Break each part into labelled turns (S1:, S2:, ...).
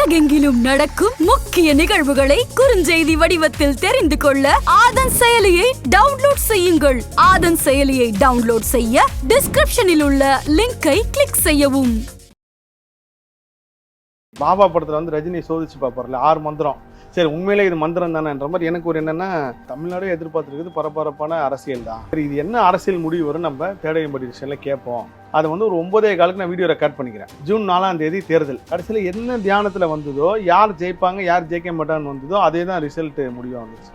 S1: உலகெங்கிலும் நடக்கும் முக்கிய நிகழ்வுகளை குறுஞ்செய்தி வடிவத்தில் தெரிந்து கொள்ள ஆதன் செயலியை டவுன்லோட் செய்யுங்கள். ஆதன் செயலியை டவுன்லோட் செய்ய டிஸ்கிரிப்ஷனில் உள்ள லிங்கை கிளிக் செய்யவும்.
S2: பாபா படத்துல வந்து ரஜினி சோதிச்சு பார்ப்பார்ல ஆறு மந்திரம். சரி உண்மையிலே இது மந்திரம் தானேன்ற மாதிரி எனக்கு ஒரு என்னன்னா தமிழ்நாடே எதிர்பார்த்துருக்குது பரபரப்பான அரசியல் தான். சரி இது என்ன அரசியல் முடிவு வரும்? நம்ம தேடையம்படி விஷயம்ல கேட்போம். அதை வந்து ஒரு ஒன்பதே காலுக்கு நான் வீடியோ ரெக்கார்ட் பண்ணிக்கிறேன். ஜூன் நாலாம் தேதி தேர்தல். கடைசியில் என்ன தியானத்தில் வந்ததோ யார் ஜெயிப்பாங்க யார் ஜெயிக்க மாட்டான்னு வந்ததோ அதே தான் ரிசல்ட் முடிவாக வந்துச்சு.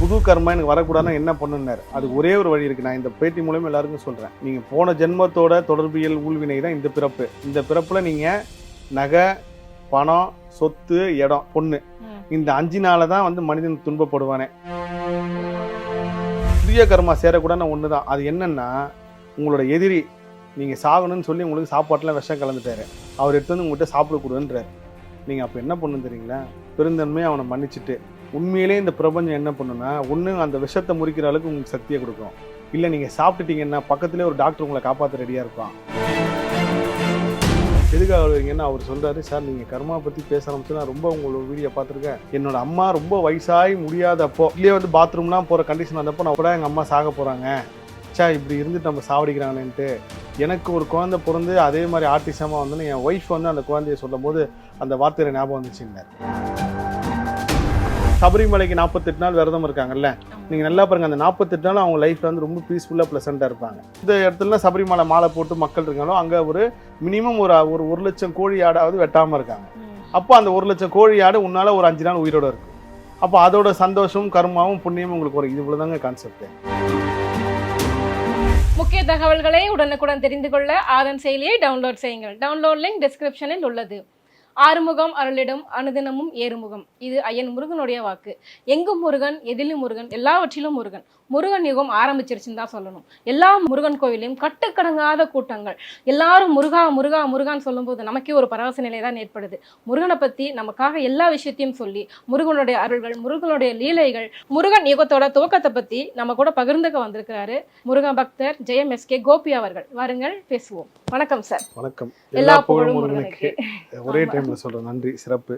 S2: புது கர்மா எனக்கு வரக்கூடாதுன்னா என்ன பண்ணுனார் அது ஒரே ஒரு வழி இருக்கு. நான் இந்த பேட்டி மூலமா எல்லாருக்கும் சொல்கிறேன் நீங்கள் போன ஜென்மத்தோட தொடர்பியல் ஊழ்வினை தான் இந்த பிறப்பு. இந்த பிறப்பில் நீங்கள் நகை பணம் சொத்து இடம் பொண்ணு. இந்த அஞ்சு நாள தான் வந்து மனிதன் துன்பப்படுவானே. புதிய கர்மா சேரக்கூடாதுன்னு ஒன்று தான் அது என்னன்னா உங்களோட எதிரி நீங்க சாகணும்னு சொல்லி உங்களுக்கு சாப்பாட்டுலாம் விஷம் கலந்துட்டாரு. அவர் எடுத்து வந்து உங்கள்கிட்ட சாப்பிடக்கூடாதுன்றாரு நீங்க அப்ப என்ன பண்ணணும் தெரியுங்களா? பெருந்தன்மையை அவனை மன்னிச்சுட்டு உண்மையிலே இந்த பிரபஞ்சம் என்ன பண்ணுன்னா ஒன்று அந்த விஷத்தை முறிக்கிற அளவுக்கு உங்களுக்கு சக்தியை கொடுக்கும். இல்லை நீங்கள் சாப்பிட்டுட்டீங்கன்னா பக்கத்துலேயே ஒரு டாக்டர் உங்களை காப்பாற்ற ரெடியாக இருப்பான். எதுக்காக வருவீங்கன்னா அவர் சொல்றாரு. சார் நீங்கள் கர்மா பற்றி பேச ஆரம்பிச்சுன்னா நான் ரொம்ப உங்களோட வீடியோ பார்த்துருக்கேன். என்னோட அம்மா ரொம்ப வயசாகி முடியாதப்போ இல்லையே வந்து பாத்ரூம்லாம் போகிற கண்டிஷன் வந்தப்போ நான் கூட எங்கள் அம்மா சாக போகிறாங்க சா இப்படி இருந்துட்டு நம்ம சாவடிக்கிறாங்களேன்ட்டு. எனக்கு ஒரு குழந்தை பிறந்து அதே மாதிரி ஆர்டிசமாக வந்து என் ஒய்ஃப் வந்து அந்த குழந்தைய சொல்லும் போது அந்த வார்த்தையில ஞாபகம் வந்துச்சுங்க சபரிமலைக்கு நாற்பத்தெட்டு நாள் விரதம் இருக்காங்கல்ல? நீங்கள் நல்லா பாருங்க அந்த நாற்பத்தெட்டு நாள் அவங்க லைஃப்ல வந்து ரொம்ப பீஸ்ஃபுல்லாக ப்ளசண்ட்டாக இருப்பாங்க. இந்த இடத்துல சபரிமலை மாலை போட்டு மக்கள் இருக்காங்களோ அங்கே ஒரு மினிமம் ஒரு ஒரு ஒரு லட்சம் கோழி ஆடாவது வெட்டாமல் இருக்காங்க. அப்போ அந்த ஒரு லட்சம் கோழி ஆடு உன்னால ஒரு அஞ்சு நாள் உயிரோட இருக்கு அப்போ அதோட சந்தோஷமும் கர்மாவும் புண்ணியமும் உங்களுக்கு வரும். இது இவ்வளோதாங்க கான்செப்ட்
S3: முக்கிய தகவல்களை உடனுக்குடன் தெரிந்து கொள்ள ஆதன் செயலியை டவுன்லோட் செய்யுங்கள். டவுன்லோட் லிங்க் டிஸ்கிரிப்ஷனில் உள்ளது. ஆறுமுகம் அருளிடம் அனுதினமும் ஏறுமுகம். இது ஐயன் முருகனுடைய வாக்கு. எங்கும் முருகன் எதிலும் முருகன் எல்லாவற்றிலும் முருகன். முருகன் யுகம் ஆரம்பிச்சிருச்சுன்னு தான் சொல்லணும். எல்லா முருகன் கோவிலையும் கட்டுக்கடங்காத கூட்டங்கள். எல்லாரும் முருகா முருகா முருகான்னு சொல்லும்போது நமக்கே ஒரு பரவச நிலை தான் ஏற்படுது. முருகனை பத்தி நமக்காக எல்லா விஷயத்தையும் சொல்லி முருகனுடைய அருள்கள் முருகனுடைய லீலைகள் முருகன் யுகத்தோட துவக்கத்தை பத்தி நம்ம கூட பகிர்ந்துக்க வந்திருக்கிறாரு முருகன் பக்தர் ஜெயம் எஸ் கே கோபி அவர்கள். வாருங்கள் பேசுவோம். வணக்கம் சார்.
S2: வணக்கம்.
S3: எல்லா புகழும் முருகனுக்கு.
S2: ஒரே டைம்ல சொல்றேன் நன்றி சிறப்பு.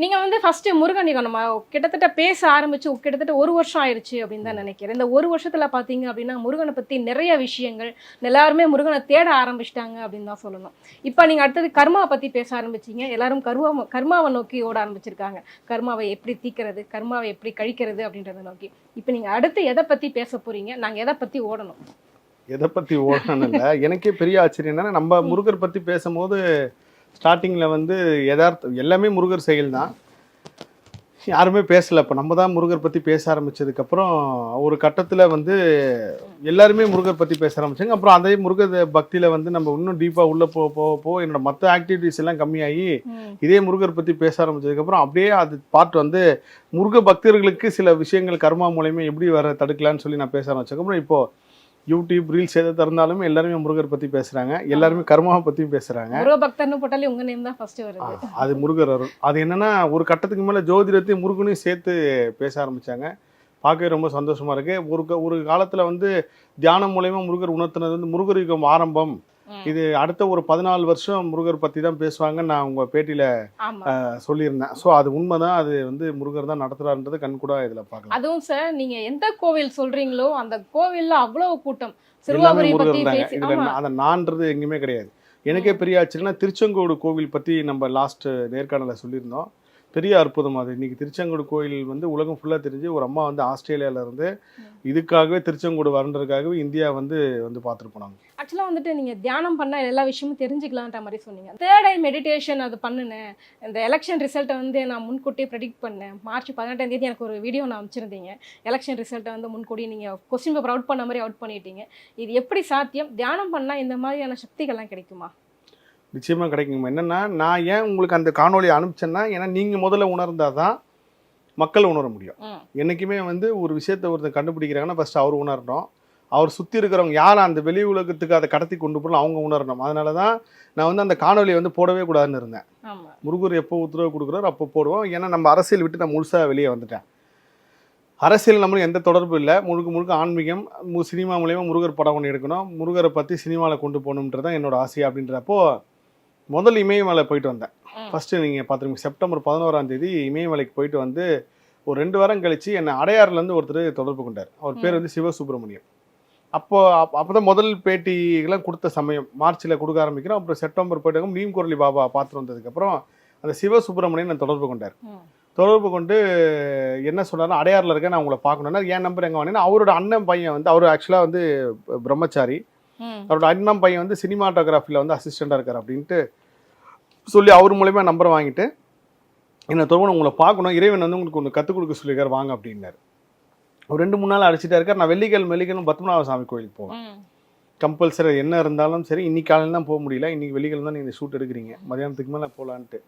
S3: நீங்க வந்து ஃபர்ஸ்ட் முருகன் யுகம் நம்ம கிட்டத்தட்ட பேச ஆரம்பிச்சு கிட்டத்தட்ட ஒரு வருஷம் ஆயிருச்சு அப்படின்னு தான் நினைக்கிறேன். இந்த ஒரு வருஷத்துல பாத்தீங்க அப்படின்னா முருகனை பத்தி நிறைய விஷயங்கள் எல்லாருமே முருகனை தேட ஆரம்பிச்சிட்டாங்க அப்படின்னு தான் சொல்லணும். இப்போ நீங்க அடுத்தது கர்மாவை பத்தி பேச ஆரம்பிச்சீங்க. எல்லாரும் கர்மா கர்மாவை நோக்கி ஓட ஆரம்பிச்சிருக்காங்க. கர்மாவை எப்படி தீக்கிறது கர்மாவை எப்படி கழிக்கிறது அப்படின்றத நோக்கி. இப்போ நீங்க அடுத்து எதை பத்தி பேச போறீங்க? நாங்க எதை பத்தி ஓடணும்?
S2: எதை பத்தி ஓடணும் இல்லை. எனக்கே பெரிய ஆச்சரியம் என்னன்னா நம்ம முருகர் பத்தி பேசும்போது ஸ்டார்டிங்ல வந்து யதார்த்தம் எல்லாமே முருகர் செயல் தான் யாருமே பேசல. இப்போ நம்ம தான் முருகர் பத்தி பேச ஆரம்பிச்சதுக்கப்புறம் ஒரு கட்டத்துல வந்து எல்லாருமே முருகர் பத்தி பேச ஆரம்பிச்சாங்க. அப்புறம் அதே முருகர் பக்தியில வந்து நம்ம இன்னும் டீப்பா உள்ள போ போக போக என்னோட மற்ற ஆக்டிவிட்டிஸ் எல்லாம் கம்மியாகி இதே முருகர் பத்தி பேச ஆரம்பிச்சதுக்கப்புறம் அப்படியே அது பார்ட் வந்து முருக பக்தர்களுக்கு சில விஷயங்கள் கர்மா மூலியமா எப்படி வர தடுக்கலாம்னு சொல்லி நான் பேச ஆரம்பிச்சதுக்கப்புறம் இப்போ யூடியூப் ரீல்ஸ் எதை திறந்தாலுமே எல்லாருமே முருகர் பத்தி பேசுறாங்க. எல்லாருமே கர்மாவை பத்தியும் பேசுறாங்க.
S3: முருக பக்தர்னு போட்டாலே உங்க நேம் தான் ஃபர்ஸ்ட் வருது.
S2: அது முருகர் அருள். அது என்னன்னா ஒரு கட்டத்துக்கு மேல ஜோதிடத்தையும் முருகனையும் சேர்த்து பேச ஆரம்பிச்சாங்க. பார்க்கவே ரொம்ப சந்தோஷமா இருக்கு. ஒரு ஒரு காலத்துல வந்து தியானம் மூலயமா முருகர் உணர்த்தினது வந்து முருகர் யுகம் ஆரம்பம். இது அடுத்த ஒரு பதினாலு வருஷம் முருகர் பத்தி தான் பேசுவாங்கன்னு நான் உங்க பேட்டியில சொல்லியிருந்தேன். ஸோ அது உண்மைதான். அது வந்து முருகர் தான் நடத்துறாருன்றது கண்கூடா இதுல பார்க்கலாம்.
S3: அதுவும் சார் நீங்க எந்த கோவில் சொல்றீங்களோ அந்த கோவில்ல அவ்வளவு கூட்டம்.
S2: எல்லாமே முருகர் தாங்க. இதுல அந்த நான்றது எங்கேயுமே கிடையாது. எனக்கே பெரிய ஆச்சரியம்னா திருச்செங்கோடு கோவில் பத்தி நம்ம லாஸ்ட் நேர்காணல சொல்லியிருந்தோம். பெரிய அற்புதம் அது. இன்னைக்கு திருச்செங்கோடு கோயில் வந்து உலகம் ஃபுல்லா தெரிஞ்சு ஒரு அம்மா வந்து ஆஸ்திரேலியால இருந்து இதுக்காகவே திருச்செங்கோடு வரன்றதுக்காகவே இந்தியா வந்து வந்து பார்த்துட்டு போனாங்க
S3: ஆக்சுவலா வந்துட்டு நீங்க தியானம் பண்ண எல்லா விஷயமும் தெரிஞ்சுக்கலான்ற மாதிரி சொன்னீங்க. தேர்ட் ஐ மெடிடேஷன் அது பண்ணுனேன். இந்த எலெக்ஷன் ரிசல்ட்டை வந்து நான் முன்கூட்டியே ப்ரெடிக்ட் பண்ணேன். மார்ச் பதினெட்டாம் தேதி எனக்கு ஒரு வீடியோ நான் அமைச்சிருந்தீங்க எலெக்ஷன் ரிசல்ட்டை வந்து முன்கூட்டியே நீங்க கொஸ்டின் பேப்பர் அவுட் பண்ண மாதிரி அவுட் பண்ணிட்டீங்க. இது எப்படி சாத்தியம்? தியானம் பண்ணா இந்த மாதிரியான சக்திகள்லாம் கிடைக்குமா?
S2: நிச்சயமா கிடைக்குங்க என்னன்னா நான் ஏன் உங்களுக்கு அந்த காணொளி அனுப்பிச்சேன்னா ஏன்னா நீங்க முதல்ல உணர்ந்தாதான் மக்கள் உணர முடியும்.
S3: ம்.
S2: என்னைக்குமே வந்து ஒரு விஷயத்தை ஒருத்தர் கண்டுபிடிக்கிறாங்கன்னா ஃபர்ஸ்ட் அவர் உணரணும். அவர் சுற்றி இருக்கிறவங்க யார் அந்த வெளி உலகத்துக்கு அதை கடத்தி கொண்டு போகணும் அவங்க உணரணும். அதனால தான் நான் வந்து அந்த காணொலியை வந்து போடவே கூடாதுன்னு இருந்தேன். முருகர் எப்போ உத்தரவு கொடுக்குறாரோ அப்போ போடுவோம். ஏன்னா நம்ம அரசியல் விட்டு நான் முழுசாக வெளியே வந்துட்டேன். அரசியல் நம்மளுக்கு எந்த தொடர்பும் இல்லை. முழுக்க முழுக்க ஆன்மீகம் மு- சினிமா மூலயமா முருகர் படம் ஒன்று எடுக்கணும். முருகரை பற்றி சினிமாவில் கொண்டு போகணுன்றது தான் என்னோட ஆசை அப்படின்றப்போ முதல் இமயமலை போயிட்டு வந்தேன். ஃபஸ்ட்டு நீங்கள் பார்த்துருங்க செப்டம்பர் பதினோராம் தேதி இமயமலைக்கு போயிட்டு வந்து ஒரு ரெண்டு வாரம் கழிச்சு என்னை அடையாறுலேருந்து ஒருத்தர் தொடர்பு கொண்டார். அவர் பேர் வந்து சிவசுப்பிரமணியம் அப்போ அப்போ தான் முதல் பேட்டிகள்லாம் கொடுத்த சமயம். மார்ச்சில் கொடுக்க ஆரம்பிக்கிறோம். அப்புறம் செப்டம்பர் போயிட்டு நீம் குரலி பாபா பார்த்துட்டு வந்ததுக்கப்புறம் அந்த சிவசுப்பிரமணியன் என்னை தொடர்பு கொண்டார். தொடர்பு கொண்டு என்ன சொன்னார்னா அடையாறில் இருக்கேன் நான் உங்களை பார்க்கணுன்னா என் நம்பர் எங்கே வாங்கினா அவரோட அண்ணன் பையன் வந்து அவர் ஆக்சுவலாக வந்து பிரம்மச்சாரி. அவரோட அண்ணன் பையன் வந்து சினிமாட்டோகிராஃபியில் வந்து அசிஸ்டண்டாக இருக்கார் அப்படின்ட்டு சொல்லி அவர் மூலயமா நம்பர் வாங்கிட்டு என்னை தொடர்பு உங்களை பார்க்கணும். இறைவன் வந்து உங்களுக்கு ஒன்று கற்றுக் கொடுக்க சொல்லியிருக்காரு வாங்க அப்படின்னாரு. ஒரு ரெண்டு மூணு நாள் அடிச்சிட்டே இருக்கார். நான் வெள்ளிக்கிழமை வெள்ளிக்கிழமை பத்மநாப சாமி கோயிலுக்கு போவேன். கம்பல்சரி என்ன இருந்தாலும் சரி இன்னைக்கு காலையில் தான் போக முடியல. இன்னைக்கு வெள்ளிக்கிழமை தான் நீங்கள் ஷூட் எடுக்கிறீங்க. மதியானத்துக்கு மேலே போகலான்ட்டு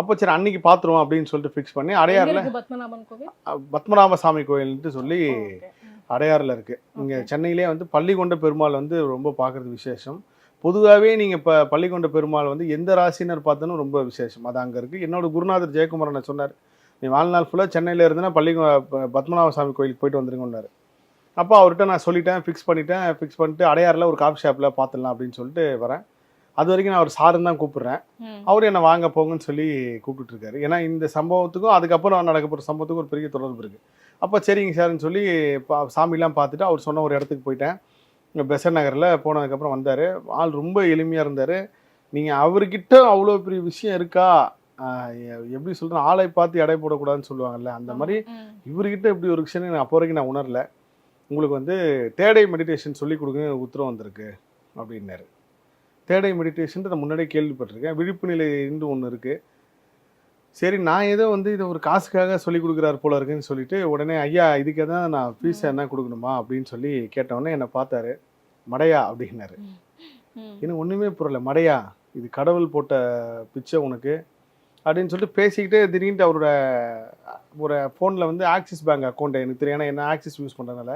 S2: அப்போ சரி அன்னைக்கு பார்த்துருவோம் அப்படின்னு சொல்லிட்டு ஃபிக்ஸ் பண்ணி அடையாறில்
S3: பத்மநாபன் கோவில்?
S2: பத்மநாப சாமி கோயில்ன்ட்டு சொல்லி. அடையாறில் இருக்குது இங்கே சென்னையிலே வந்து பள்ளிகொண்ட பெருமாள் வந்து ரொம்ப பார்க்குறது விசேஷம். பொதுவாகவே நீங்கள் இப்போ பள்ளிகொண்ட பெருமாள் வந்து எந்த ராசினர் பார்த்தாலும் ரொம்ப விசேஷம். அது அங்கே இருக்குது என்னோட குருநாதர் ஜெயக்குமாரன் சொன்னார்? நீ வாழ்நாள் ஃபுல்லாக சென்னையில் இருந்தனா பள்ளி பத்மநாப சாமி கோயிலுக்கு போயிட்டு வந்துருங்கன்னாரு. அப்போ அவர்கிட்ட நான் சொல்லிட்டேன் ஃபிக்ஸ் பண்ணிட்டேன் ஃபிக்ஸ் பண்ணிட்டு அடையாறில் ஒரு காஃபி ஷாப்பில் பார்த்துடலாம் அப்படின்னு சொல்லிட்டு வரேன். அது வரைக்கும் நான் அவர் சாருன்னு தான் கூப்பிட்றேன். அவர் என்னை வாங்க போங்கன்னு சொல்லி கூப்பிட்டுட்டு இருக்காரு. ஏன்னா இந்த சம்பவத்துக்கும் அதுக்கப்புறம் நடக்க போகிற சம்பவத்துக்கும் ஒரு பெரிய தொடர்பு இருக்குது அப்போ சரிங்க சார்னு சொல்லி பா சாமிலாம் பார்த்துட்டு அவர் சொன்ன ஒரு இடத்துக்கு போயிட்டேன். இங்கே பெசன் நகரில் போனதுக்கப்புறம் வந்தார். ஆள் ரொம்ப எளிமையாக இருந்தார். நீங்கள் அவர்கிட்ட அவ்வளோ பெரிய விஷயம் இருக்கா? எப்படி சொல்கிறேன் ஆளை பார்த்து எடை போடக்கூடாதுன்னு சொல்லுவாங்கல்ல அந்த மாதிரி. இவர்கிட்ட இப்படி ஒரு விஷயம் நான் அப்போ வரைக்கும் நான் உணரல. உங்களுக்கு வந்து தேடை மெடிடேஷன் சொல்லி கொடுங்க உத்தரவு வந்திருக்கு அப்படின்னாரு. தேடை மெடிடேஷன் நான் முன்னாடியே கேள்விப்பட்டிருக்கேன். விழிப்பு நிலை இருந்து ஒன்று இருக்குது சரி நான் ஏதோ வந்து இதை ஒரு காசுக்காக சொல்லி கொடுக்குறாரு போல இருக்குன்னு சொல்லிட்டு உடனே ஐயா இதுக்கு தான் நான் ஃபீஸ் என்ன கொடுக்கணுமா? அப்படின்னு சொல்லி கேட்டவுடனே என்னை பார்த்தாரு மடையா அப்படின்னாரு. எனக்கு ஒன்றுமே புரியல மடையா இது கடவுள் போட்ட பிச்சை உனக்கு அப்படின்னு சொல்லிட்டு பேசிக்கிட்டே திடீர்னு அவரோட ஒரு ஃபோனில் வந்து ஆக்சிஸ் பேங்க் அக்கௌண்ட் எனக்கு தெரியும். ஏன்னா என்ன ஆக்சிஸ் யூஸ் பண்ணுறதுனால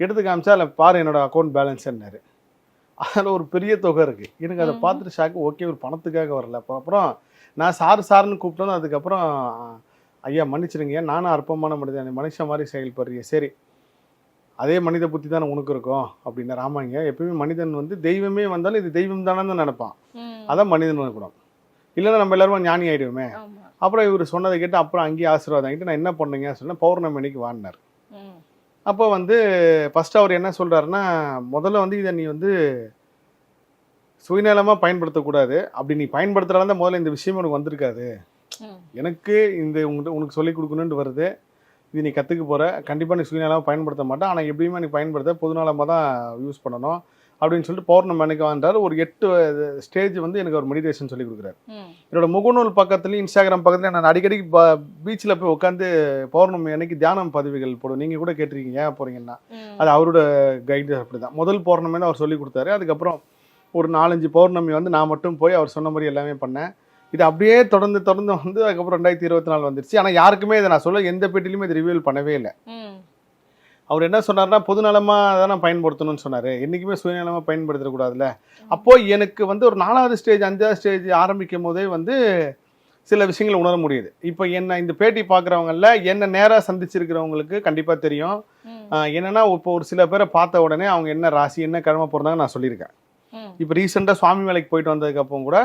S2: எடுத்து காமிச்சா அதில் பாரு என்னோட அக்கௌண்ட் பேலன்ஸ் என்னாரு அதில் ஒரு பெரிய தொகை இருக்குது எனக்கு அதை. பார்த்துட்டு ஷாக்கு ஓகே ஒரு பணத்துக்காக வரல. அப்போ அப்புறம் நான் சார் சார்னு கூப்பிட்டோம் அதுக்கப்புறம் ஐயா மன்னிச்சிடுங்க நானும் அற்பமான மனிதன் மனுஷன் மாதிரி செயல்படுறீங்க சரி அதே மனித புத்தி தானே உனக்கு இருக்கும் அப்படின்னா ஆமாங்க எப்பயுமே மனிதன் வந்து தெய்வமே வந்தாலும் இது தெய்வம் தானே தான் நினைப்பான். அதான் மனிதன் குணம் இல்லைன்னா நம்ம எல்லாரும் ஞானி ஆயிடுவோமே. அப்புறம் இவர் சொன்னதை கேட்டு அப்புறம் அங்கேயே ஆசீர்வாதம் ஆகிட்டு நான் என்ன பண்ணீங்க சொன்னேன் பௌர்ணமி அன்னைக்கு வாடினார். அப்போ வந்து ஃபர்ஸ்ட் அவர் என்ன சொல்றாருன்னா முதல்ல வந்து இதை நீ வந்து சுயநலமாக பயன்படுத்தக்கூடாது. அப்படி நீ பயன்படுத்துறால தான் முதல்ல இந்த விஷயம் உனக்கு வந்திருக்காது. எனக்கு இந்த உங்கள்கிட்ட உனக்கு சொல்லி கொடுக்கணுன்ட்டு வருது. இது நீ கற்றுக்க போகிற கண்டிப்பாக நீ சுயநலமாக பயன்படுத்த மாட்டேன். ஆனால் எப்படியுமே நீ பயன்படுத்த பொதுநலமாக தான் யூஸ் பண்ணணும். அப்படின்னு சொல்லிட்டு பௌர்ணமி அன்னைக்கு வந்தார். ஒரு எட்டு ஸ்டேஜ் வந்து எனக்கு ஒரு மெடிடேஷன் சொல்லி கொடுக்குறாரு. என்னோட முகநூல் பக்கத்துலையும் இன்ஸ்டாகிராம் பக்கத்துலையும் நான் அடிக்கடி பீச்சில் போய் உட்காந்து பௌர்ணமி அன்னைக்கு தியானம் பதிவுகள் போடும் நீங்கள் கூட கேட்டிருக்கீங்க ஏன் போகிறீங்கன்னா. அது அவரோட கைடு அப்படி தான் முதல் பௌர்ணமி தான் அவர் சொல்லி கொடுத்தாரு. அதுக்கப்புறம் ஒரு நாலஞ்சு பௌர்ணமி வந்து நான் மட்டும் போய் அவர் சொன்ன மாதிரி எல்லாமே பண்ணேன். இது அப்படியே தொடர்ந்து தொடர்ந்து வந்து அதுக்கப்புறம் ரெண்டாயிரத்தி இருபத்தி நாலு வந்துருச்சு. ஆனால் யாருக்குமே இதை நான் சொல்ல எந்த பேட்டிலையுமே இது ரிவீல் பண்ணவே இல்லை. அவர் என்ன சொன்னார்னா பொதுநலமாக தானே பயன்படுத்தணும்னு சொன்னார். என்றைக்குமே சுயநலமாக பயன்படுத்தக்கூடாதுல்ல. அப்போ எனக்கு வந்து ஒரு நாலாவது ஸ்டேஜ் அஞ்சாவது ஸ்டேஜ் ஆரம்பிக்கும் போதே வந்து சில விஷயங்களை உணர முடியுது. இப்போ என்ன இந்த பேட்டி பார்க்குறவங்கள என்ன நேராக சந்திச்சிருக்கிறவங்களுக்கு கண்டிப்பாக தெரியும். என்னன்னா இப்போ ஒரு சில பேரை பார்த்த உடனே அவங்க என்ன ராசி என்ன கிழமை பிறந்தாங்க நான் சொல்லியிருக்கேன். இப்போ ரீசெண்டாக சுவாமி வேலைக்கு போயிட்டு வந்ததுக்கப்புறம் கூட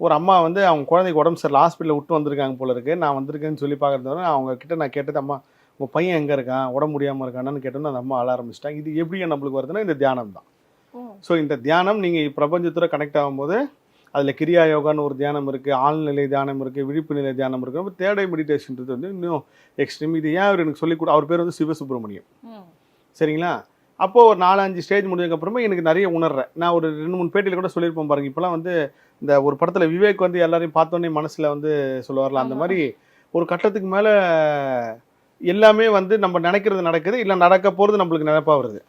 S2: ஒரு அம்மா வந்து அவங்க குழந்தைக்கு உடம்பு சரியில்லை ஹாஸ்பிட்டலில் விட்டு வந்திருக்காங்க போல இருக்கு. நான் வந்திருக்கேன்னு சொல்லி பார்க்கறத அவங்க கிட்ட நான் கேட்டது அம்மா உங்கள் பையன் எங்கே இருக்கான்? உடம்பு முடியாமல் இருக்கான்னு கேட்டோன்னு அந்த அம்மா அழ ஆரம்பிச்சிட்டாங்க. இது எப்படி நம்மளுக்கு வருதுன்னா இந்த தியானம் தான். ஸோ இந்த தியானம் நீங்கள் பிரபஞ்சத்தோட கனெக்ட் ஆகும்போது அதில் கிரியா யோகான்னு ஒரு தியானம் இருக்குது ஆழ்நிலை தியானம் இருக்குது விழிப்பு நிலை தியானம் இருக்குது அப்ப தேடை மெடிடேஷன்றது வந்து இன்னும் எக்ஸ்ட்ரீம் இது ஏன் அவர் எனக்கு சொல்லிக் கொடு அவர் பேர் வந்து சிவசுப்ரமணியம். சரிங்களா? அப்போ ஒரு நாலஞ்சு ஸ்டேஜ் முடிஞ்சதுக்கப்புறமா எனக்கு நிறைய உணர்றேன். நான் ஒரு ரெண்டு மூணு பேட்டியில் கூட சொல்லியிருப்பேன் பாருங்க. இப்போலாம் வந்து இந்த ஒரு படத்தில் விவேக் வந்து எல்லாரையும் பார்த்தோன்னே மனசில் வந்து சொல்லுவார்ல அந்த. மாதிரி ஒரு கட்டத்துக்கு மேலே எல்லாமே வந்து நம்ம நினைக்கிறது நடக்குது. இல்லை நடக்க போகிறது நம்மளுக்கு நினைப்பா வருது.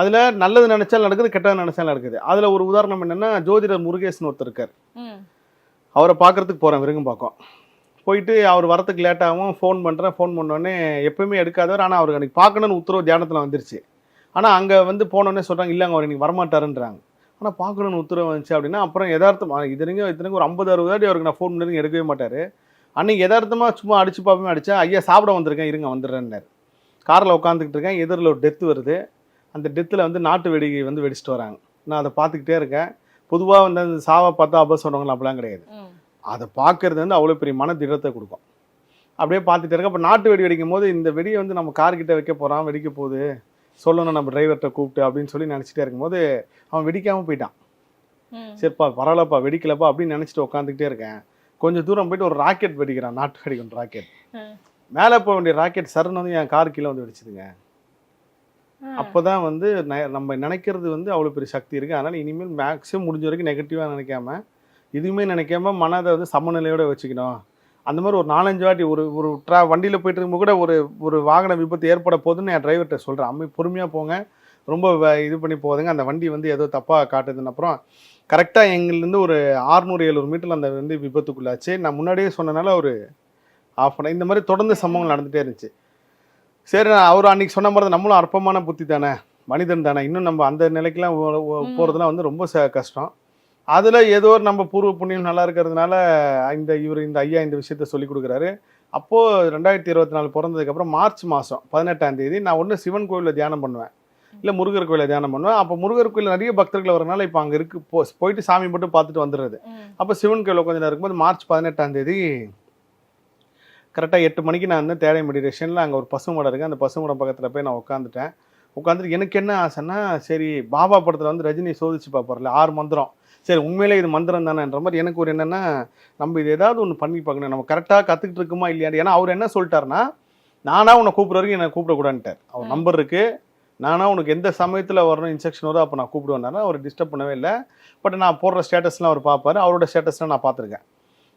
S2: அதில் நல்லது நினைச்சாலும் நடக்குது கெட்டது நினைச்சாலும் நடக்குது. அதில் ஒரு உதாரணம் என்னன்னா ஜோதிடர் முருகேசன் ஒருத்தர் இருக்கார். அவரை பார்க்கறதுக்கு போகிறேன் விருங்கம்பாக்கம் போயிட்டு அவர் வரத்துக்கு லேட்டாகவும் ஃபோன் பண்ணுறேன் ஃபோன் பண்ணோடனே எப்பவுமே எடுக்காதவர். ஆனால் அவருக்கு அன்றைக்கி பார்க்கணுன்னு உத்தரவு தியானத்தில் வந்துருச்சு. ஆனால் அங்கே வந்து போனோடனே சொல்கிறாங்க இல்லைங்க அவர் இன்னைக்கு வரமாட்டாருன்றாங்க. ஆனால் பார்க்கணுன்னு உத்தரவு வந்துச்சு அப்படின்னா அப்புறம் யதார்த்தம் இதனைங்க இத்தனைக்கு ஒரு ஐம்பது அறுபது வாட்டி அவருக்கு நான் ஃபோன் பண்ணி எடுக்கவே மாட்டார். அன்னைக்கு யதார்த்தமாக சும்மா அடிச்சு பார்ப்போமே அடித்தா ஐயா சாப்பிட வந்திருக்கேன் இருங்க வந்துடுறேன்னாரு. காரில் உட்காந்துக்கிட்டு இருக்கேன் எதிரில் ஒரு டெத்து வருது. அந்த டெத்தில் வந்து நாட்டு வெடிகை வந்து வெடிச்சிட்டு வராங்க. நான் அதை பார்த்துக்கிட்டே இருக்கேன். பொதுவாக வந்து அந்த சாவை பார்த்தா அபசரணங்கள் அப்படிலாம் கிடையாது. அதை பார்க்கறது வந்து அவ்வளோ பெரிய மன திடத்தை கொடுக்கும். அப்படியே பார்த்துட்டு இருக்க அப்போ நாட்டு வெடி வெடிக்கும் போது இந்த வெடியை வந்து நம்ம கார்கிட்ட வைக்க போகிறான் வெடிக்க போகுது. சொல்லணும் நம்ம டிரைவர்கிட்ட கூப்பிட்டு அப்படின்னு சொல்லி நினச்சிட்டே இருக்கும்போது அவன் வெடிக்காமல் போயிட்டான். சரிப்பா பரவாயில்லப்பா வெடிக்கலப்பா அப்படின்னு நினச்சிட்டு உட்காந்துக்கிட்டே இருக்கேன். கொஞ்சம் தூரம் போயிட்டு ஒரு ராக்கெட் வெடிக்கிறான். நாட்டு வெடிக்கும் ராக்கெட். மேலே போக வேண்டிய ராக்கெட் சரண் வந்து என் கார் கீழே வந்து வெடிச்சுதுங்க. அப்பதான் வந்து நம்ம நினைக்கிறது வந்து அவ்வளோ பெரிய சக்தி இருக்குது அதனால் இனிமேல் மேக்ஸிமம் முடிஞ்ச வரைக்கும் நெகட்டிவாக நினைக்காம எதுவுமே நினைக்காம மனதை வந்து சமநிலையோட வச்சுக்கணும். அந்த மாதிரி ஒரு நாலஞ்சு வாட்டி ஒரு ஒரு ட்ரா வண்டியில் போயிட்டு இருக்கும்போது கூட ஒரு ஒரு வாகன விபத்து ஏற்பட போகுதுன்னு என் டிரைவர்கிட்ட சொல்கிறேன் அம்மை பொறுமையாக போங்க. ரொம்ப இது பண்ணி போகுதுங்க. அந்த வண்டி வந்து ஏதோ தப்பாக காட்டுதுன்னு. அப்புறம் கரெக்டாக எங்கள்லேருந்து ஒரு ஆறுநூறு எழுநூறு மீட்டரில் அந்த வந்து விபத்துக்குள்ளாச்சு. நான் முன்னாடியே சொன்னனால ஒரு ஆஃப் அன் இந்த மாதிரி தொடர்ந்து சம்பவங்கள் நடந்துகிட்டே இருந்துச்சு. சரி நான் அவர் அன்னைக்கு சொன்ன மாதிரி தான். நம்மளும் அற்பமான புத்தி தானே. மனிதன் தானே. இன்னும் நம்ம அந்த நிலைக்கெல்லாம் ஓ- ஓ-
S3: ம்.
S2: போறதெல்லாம் வந்து ரொம்ப ச- கஷ்டம். அதில் ஏதோ ஒரு நம்ம பூர்வ புண்ணியம் நல்லா இருக்கிறதுனால இந்த இவர் இந்த ஐயா இந்த விஷயத்த சொல்லி கொடுக்குறாரு. அப்போது ரெண்டாயிரத்தி இருபத்தி நாலு பிறந்ததுக்கப்புறம் மார்ச் மாதம் பதினெட்டாம் தேதி நான் ஒன்று சிவன் கோயிலில் தியானம் பண்ணுவேன். இல்லை முருகர் கோயிலில் தியானம் பண்ணுவேன். அப்போ முருகர் கோயிலில் நிறைய பக்தர்கள் வரனால இப்போ அங்கே இருக்கு. போ போயிட்டு சாமி மட்டும் பார்த்துட்டு வந்துடுறது. அப்போ சிவன் கோயில் கொஞ்ச நேரம் இருக்கும்போது மார்ச் பதினெட்டாம் தேதி கரெக்டாக எட்டு மணிக்கு நான் வந்து தேடை மெடிடேஷனில் அங்கே ஒரு பசுமடம் இருக்குது அந்த பசுமடம் பக்கத்தில் போய் நான் உட்காந்துட்டேன் உட்காந்துட்டு எனக்கு என்ன ஆசைன்னா சரி பாபா படத்தில் வந்து ரஜினி சோதிச்சு பார்ப்பார்ல ஆறு மந்திரம். சரி உண்மையிலே இது மந்திரம் தானேன்ற மாதிரி எனக்கு ஒரு என்னென்னா நம்ம இது ஏதாவது ஒன்று பண்ணி பார்க்கணும். நம்ம கரெக்டாக கற்றுக்கிட்டு இருக்குமா இல்லையா ஏன்னா அவர் என்ன சொல்லிட்டாருன்னா நானாக உன்னை கூப்பிட்ற வரைக்கும் என்னை கூப்பிடக்கூடாதுன்ட்டார். அவர். நம்பர் இருக்குது நானா உனக்கு எந்த சமயத்தில் வரணும் இன்ஸ்ட்ரக்ஷன் வருதோ அப்போ நான் கூப்பிடுவேன்னாரு அவர் டிஸ்டர்ப் பண்ணவே இல்லை. பட் நான் போடுற ஸ்டேட்டஸ்லாம் அவர் பார்ப்பாரு. அவரோட ஸ்டேட்டஸ்லாம் நான் பார்த்துருக்கேன்.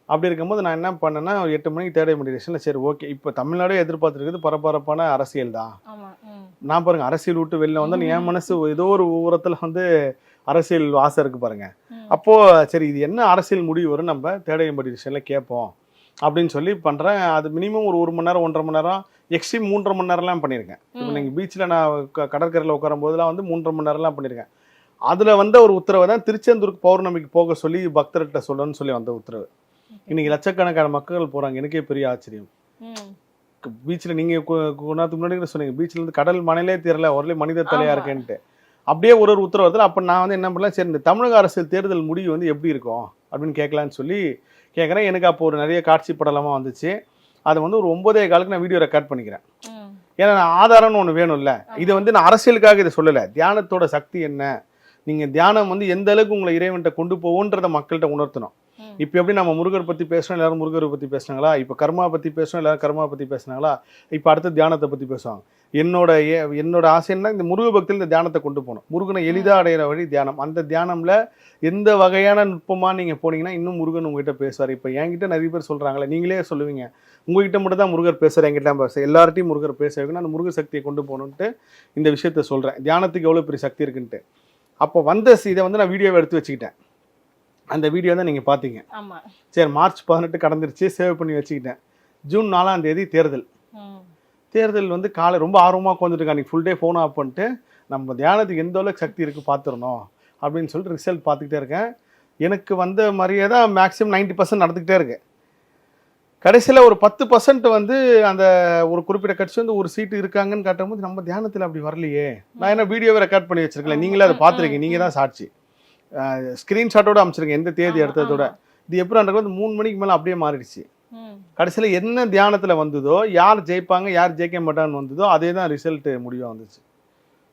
S2: அப்படி இருக்கும்போது நான் என்ன பண்ணேன்னா ஒரு எட்டு மணிக்கு தேர்ட் மெடிடேஷனில் சரி ஓகே. இப்போ தமிழ்நாடே எதிர்பார்த்துருக்குது பரபரப்பான அரசியல் தான். நான் பாருங்க அரசியல் விட்டு வெளில வந்தால் என் மனசு ஏதோ ஒரு ஊரத்தில் வந்து அரசியல் ஆசை இருக்கு பாருங்க.
S3: ம்.
S2: அப்போ சரி இது என்ன அரசியல் முடிவு வரும் நம்ம தேர்ட் மெடிடேஷனில் கேட்போம். அப்படின்னு சொல்லி பண்ணுறேன் அது மினிமம் ஒரு ஒரு மணி நேரம் ஒன்றரை மணி நேரம் எக்ஸ்ட்ரீம் மூன்றரை மணி நேரம்லாம் பண்ணியிருக்கேன் இப்போ. நீங்கள் பீச்சில் நான் கடற்கரையில் உட்காரும் போதெல்லாம் வந்து மூன்றரை மணி நேரம்லாம் பண்ணியிருக்கேன் அதில் வந்த ஒரு உத்தரவை தான் திருச்செந்தூருக்கு பௌர்ணமிக்கு போக சொல்லி பக்தர்கிட்ட சொல்லணும்னு சொல்லி வந்த உத்தரவு. இன்னைக்கு லட்சக்கணக்கான மக்கள் போகிறாங்க எனக்கே பெரிய ஆச்சரியம். பீச்சில் நீங்கள் முன்னாடி சொன்னீங்க பீச்சில் இருந்து கடல் மணலே தெரியல. ஒரே மனித தலையா
S3: ஆமா.
S2: இருக்கேன்ட்டு. அப்படியே ஒரு ஒரு உத்தரவு வருதுல அப்போ நான் வந்து என்ன பண்ணலாம் சரி இந்த தமிழக அரசியல் தேர்தல் முடிவு வந்து எப்படி இருக்கும் அப்படின்னு கேட்கலான்னு சொல்லி கேட்குறேன். எனக்கு அப்போ ஒரு நிறைய காட்சி படலமாக வந்துச்சு. அதை வந்து ஒரு ஒன்பதே காலுக்கு நான் வீடியோ ரெக்கார்ட் பண்ணிக்கிறேன். ஏன்னா நான் ஆதாரம்னு ஒன்று வேணும்ல. இதை வந்து நான் அரசியலுக்காக இதை சொல்லலை. தியானத்தோட சக்தி என்ன? நீங்கள் தியானம் வந்து எந்த அளவுக்கு உங்களை இறைவன்கிட்ட கொண்டு போகுன்றதை மக்கள்கிட்ட உணர்த்தணும். இப்போ எப்படி நம்ம முருகர் பற்றி பேசுகிறோம் எல்லாரும் முருகரை பற்றி பேசுனாங்களா? இப்போ கர்மா பற்றி பேசுகிறோம் எல்லாரும் கர்மா பற்றி பேசுனாங்களா? இப்போ அடுத்து தியானத்தை பற்றி பேசுவாங்க. என்னோட என்னோட ஆசை என்ன இந்த முருக பக்தியில் இந்த தியானத்தை கொண்டு போகணும். முருகனை எளிதாக அடையிற வழி தியானம். அந்த தியானம்ல எந்த வகையான நுட்பமாக நீங்கள் போனீங்கன்னா இன்னும் முருகன் உங்ககிட்ட பேசுவார். இப்போ என்கிட்ட நிறைய பேர் சொல்கிறாங்களே நீங்களே சொல்லுவீங்க. உங்ககிட்ட மட்டும் தான் முருகர் பேசுகிற என்கிட்ட பேச எல்லார்ட்டையும் முருகர் பேச வைக்கணும். அந்த முருக சக்தியை கொண்டு போகணுன்ட்டு இந்த விஷயத்த சொல்கிறேன் தியானத்துக்கு எவ்வளோ பெரிய சக்தி இருக்குன்ட்டு. அப்போ வந்த இதை வந்து நான் வீடியோவை எடுத்து வச்சுக்கிட்டேன். அந்த வீடியோ தான் நீங்கள் பார்த்தீங்க சரி மார்ச் பதினெட்டு கடந்துருச்சு. சேவ் பண்ணி வச்சுக்கிட்டேன். ஜூன் நாலாம் தேதி தேர்தல். தேர்தல் வந்து காலை ரொம்ப ஆர்வமாக உட்காந்துட்டு அன்றைக்கி ஃபுல் டே ஃபோன் ஆஃப் பண்ணிட்டு நம்ம தியானத்துக்கு எந்த அளவுக்கு சக்தி இருக்குது பார்த்துடணும் அப்படின்னு சொல்லிட்டு ரிசல்ட் பார்த்துக்கிட்டே இருக்கேன். எனக்கு வந்த மாதிரியே தான் மேக்ஸிமம் நைன்ட்டி பர்சன்ட் நடந்துக்கிட்டே இருக்கு. கடைசியில் ஒரு பத்து பர்சன்ட் வந்து அந்த ஒரு குறிப்பிட்ட கட்சி வந்து ஒரு சீட்டு இருக்காங்கன்னு காட்டும்போது நம்ம தியானத்தில் அப்படி வரலையே. நான் என்ன வீடியோவை ரெக்கார்ட் பண்ணி வச்சிருக்கேன் நீங்களே அதை பார்த்துருக்கீங்க. நீங்கள் தான் சாட்சி. ஸ்க்ரீன்ஷாட்டோட அமைச்சிருக்கேன் எந்த தேதி எடுத்ததோட. இது எப்படி வந்து மூணு மணிக்கு மேலே அப்படியே மாறிடுச்சு. கடைசியில் என்ன தியானத்தில் வந்ததோ யார் ஜெயிப்பாங்க யார் ஜெயிக்க மாட்டான்னு வந்ததோ அதே தான் ரிசல்ட் முடிவாக வந்துச்சு.